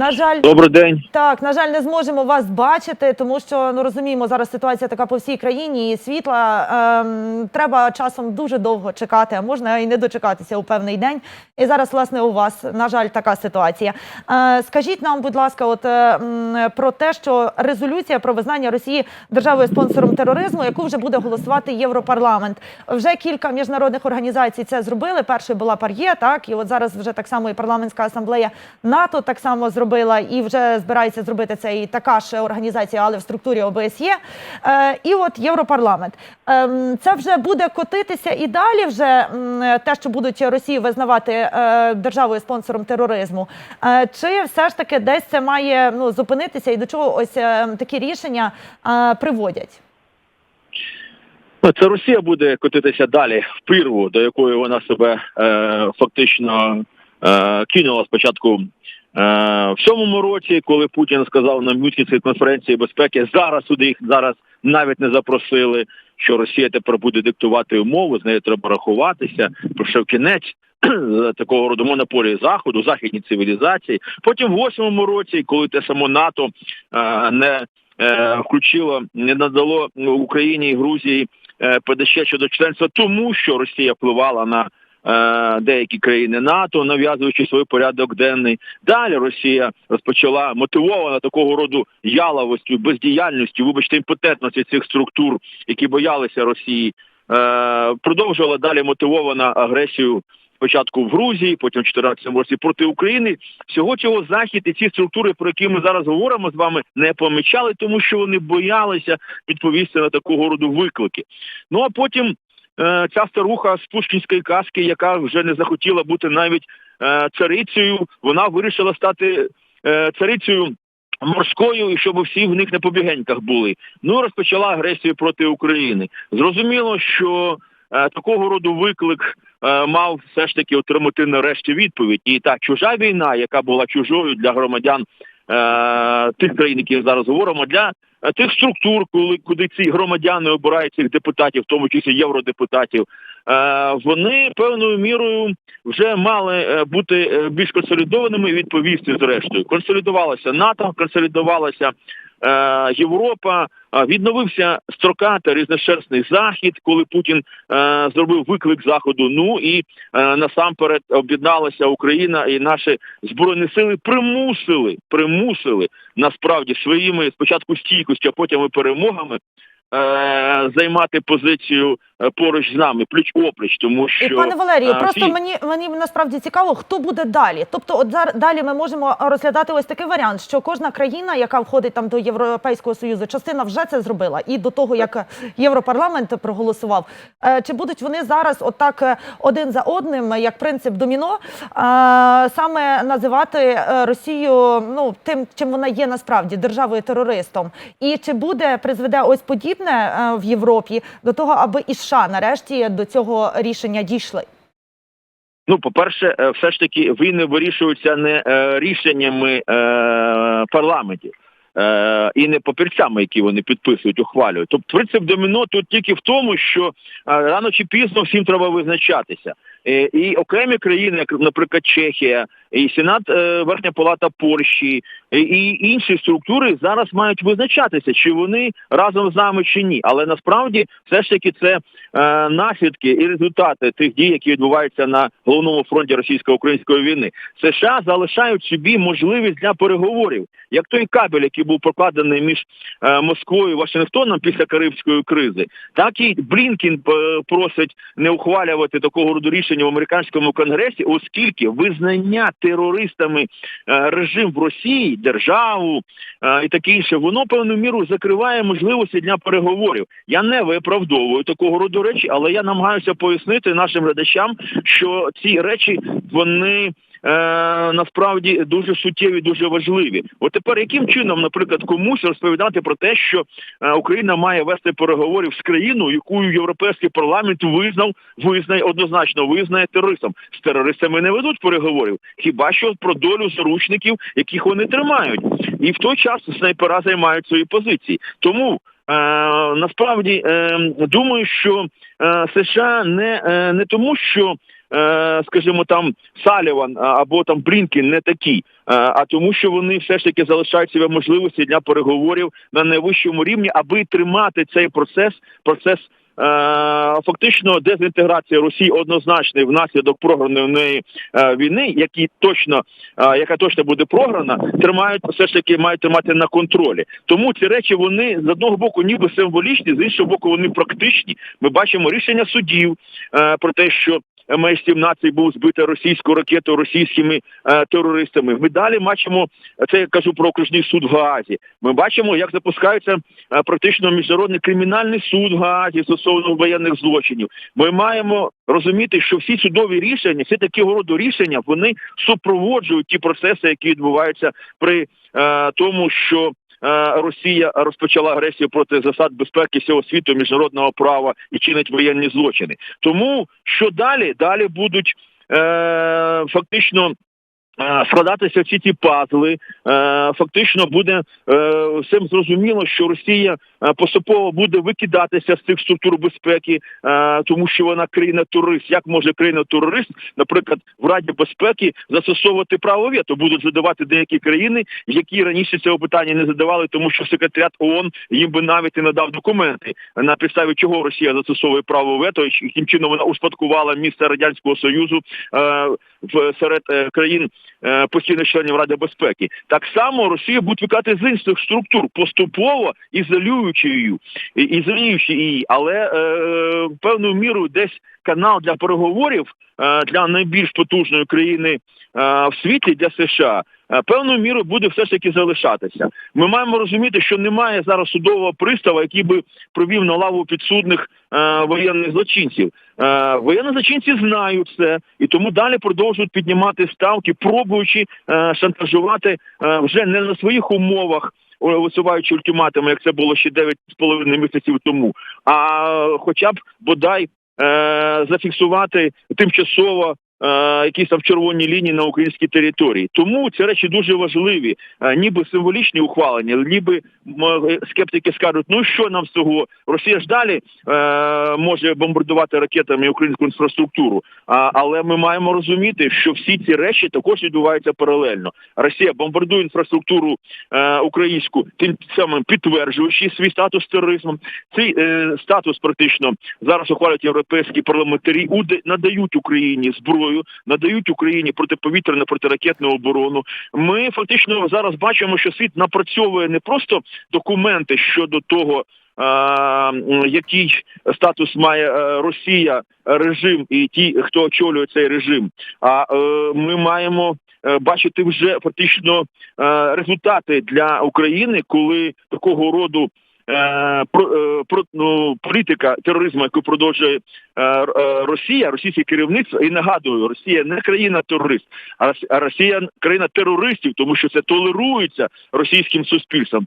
На жаль, Добрий день. так, на жаль, не зможемо вас бачити, тому що ну розуміємо, зараз ситуація така по всій країні, і світла ем, треба часом дуже довго чекати, а можна і не дочекатися у певний день. І зараз, власне, у вас на жаль така ситуація. Е, скажіть нам, будь ласка, от е, про те, що резолюція про визнання Росії державою спонсором тероризму, яку вже буде голосувати Європарламент. Вже кілька міжнародних організацій це зробили. Першою була Пар'є, так і от зараз вже так само і парламентська асамблея НАТО так само зробила і вже збирається зробити це і така ж організація, але в структурі ОБСЄ. Е, і от Європарламент. Ем, це вже буде котитися і далі. Вже те, що будуть Росію визнавати е, державою спонсором тероризму. Е, чи все ж таки десь це має ну зупинитися, і до чого ось такі рішення приводять? Ну, Це Росія буде котитися далі в прірву, до якої вона себе е, фактично е, кинула спочатку в сьомому році, коли Путін сказав на Мюнхенській конференції безпеки, зараз сюди їх зараз навіть не запросили, що Росія тепер буде диктувати умови, з нею треба рахуватися, пройшов кінець. Такого роду монополії заходу, західні цивілізації. Потім в восьмому році, коли те само НАТО е, не е, включило, не надало Україні і Грузії е, ПДЩ щодо членства, тому що Росія впливала на е, деякі країни НАТО, нав'язуючи свій порядок денний. Далі Росія розпочала мотивована такого роду яловостю, бездіяльністю, вибачте, імпотентності цих структур, які боялися Росії. Е, продовжувала далі мотивована агресію спочатку в Грузії, потім в 14 році проти України. Всього цього захід і ці структури, про які ми зараз говоримо з вами, не помічали, тому що вони боялися відповісти на такого роду виклики. Ну а потім е, ця старуха з пушкінської казки, яка вже не захотіла бути навіть е, царицею, вона вирішила стати е, царицею. Морською, і щоб всі в них на побігеньках були. Ну розпочала агресію проти України. Зрозуміло, що е, такого роду виклик е, мав все ж таки отримати нарешті відповідь. І та чужа війна, яка була чужою для громадян е, тих країн, які зараз говоримо, для е, тих структур, коли куди ці громадяни обирають цих депутатів, в тому числі євродепутатів, е, вони певною мірою вже мали е, бути е, більш консолідованими і відповісти зрештою. консолідувалася НАТО, консолідувалася е, Європа, е, відновився строкатий різношерстний захід, коли Путін е, зробив виклик заходу. Ну і е, насамперед об'єдналася Україна і наші збройні сили примусили, примусили насправді своїми спочатку стійкістю, а потім і перемогами. Е, Займати позицію е, поруч з нами, пліч опліч, тому що І пане Валерію, е, просто всі- мені мені насправді цікаво, хто буде далі. Тобто, от зараз далі ми можемо розглядати ось такий варіант, що кожна країна, яка входить там до Європейського союзу, частина вже це зробила, і до того як Європарламент проголосував. Чи будуть вони зараз, отак один за одним, як принцип доміно, саме називати Росію ну тим, чим вона є насправді державою терористом? І чи буде призведе ось подібне е, в Європі до того, аби і США нарешті до цього рішення дійшли? Ну, по-перше, е, все ж таки війни вирішуються не е, рішеннями парламентів. І не папірцями, які вони підписують, ухвалюють. Тобто принцип доміно тут тільки в тому, що рано чи пізно всім треба визначатися. І окремі країни, як, наприклад, Чехія, і Сенат, е, Верхня Палата Польщі, і, інші структури зараз мають визначатися, чи вони разом з нами чи ні. Але насправді все ж таки це е, наслідки і результати тих дій, які відбуваються на головному фронті російсько-української війни. США залишають собі можливість для переговорів, як той кабель, який був прокладений між е, Москвою і Вашингтоном після Карибської кризи, так і Блінкін просить не ухвалювати такого роду рішення в американському конгресі, оскільки визнання терористами е, режим в Росії, державу е, і таке інше, воно певну міру закриває можливості для переговорів. Я не виправдовую такого роду речі, але я намагаюся пояснити нашим глядачам, що ці речі вони. Е, насправді дуже суттєві, дуже важливі. От тепер яким чином, наприклад, комусь розповідати про те, що е, Україна має вести переговорів з країною, яку європейський парламент визнав, визнає однозначно визнає терористом. З терористами не ведуть переговорів, хіба що про долю заручників, яких вони тримають, і в той час снайпера займають свої позиції. Тому е, насправді е, думаю, що е, США не, е, не тому, що. Е, Скажімо, там Саліван або там Блінкін не такі. а тому, що вони все ж таки залишають себе можливості для переговорів на найвищому рівні, аби тримати цей процес, процес. е, Фактично дезінтеграція Росії однозначний внаслідок програної е, війни, які точно е, яка точно буде програна, тримають все ж таки мають тримати на контролі. Тому ці речі вони з одного боку ніби символічні, з іншого боку, вони практичні. Ми бачимо рішення судів е, про те, що МС-17 був збитий російською ракетою російськими е, терористами. Ми далі бачимо це. Я кажу про окружний суд в Гаазі. Ми бачимо, як запускається е, практично міжнародний кримінальний суд в Гаазі стосовно воєнних злочинів. Ми маємо розуміти, що всі судові рішення, всі такі роду рішення, вони супроводжують ті процеси, які відбуваються при е, тому, що Росія розпочала агресію проти засад безпеки всього світу, міжнародного права і чинить воєнні злочини. Тому що далі? Далі будуть е, фактично. Е, Складатися всі ці пазли, е, фактично буде е, всім зрозуміло, що Росія поступово буде викидатися з цих структур безпеки, тому що вона країна-турист. Як може країна-турист, наприклад, в Раді безпеки застосовувати право вето? Будуть задавати деякі країни, які раніше цього питання не задавали, тому що секретаріат ООН їм би навіть і надав документи на підставі чого Росія застосовує право вето, і яким чином вона успадкувала місце радянського союзу серед країн постійних членів Ради безпеки. Так само Росія буде викати з інших структур поступово ізолюючи її, ізолюючи її, але е, певною мірою десь канал для переговорів е, для найбільш потужної країни е, в світі для США. Е, Певною мірою буде все ж таки залишатися. Ми маємо розуміти, що немає зараз судового пристава, який би провів на лаву підсудних е, воєнних злочинців. Е, воєнні злочинці знають це і тому далі продовжують піднімати ставки, пробуючи е, шантажувати е, вже не на своїх умовах. Висуваючи ультиматуми, як це було ще 9,5 місяців тому, а хоча б бодай е, зафіксувати тимчасово якісь там червоні лінії на українській території. Тому ці речі дуже важливі, е, ніби символічні ухвалення, ніби скептики скажуть, ну що нам з цього? Росія ж далі е, може бомбардувати ракетами українську інфраструктуру. Але ми маємо розуміти, що всі ці речі також відбуваються паралельно. Росія бомбардує інфраструктуру е, українську, тим самим підтверджуючи свій статус тероризмом. Цей е, статус практично зараз ухвалюють європейські парламентарі, надають Україні зброю, надають Україні протиповітряну протиракетну оборону. Ми фактично зараз бачимо, що світ напрацьовує не просто документи щодо того. Який статус має е, Росія, режим і ті, хто очолює цей режим? А е, ми маємо е, бачити вже фактично результати для України, коли такого роду про, е, про, ну, політика тероризму, яку продовжує е, е, Росія, російське керівництво, і нагадую, Росія не країна терорист, а Росія країна терористів, тому що це толерується російським суспільством.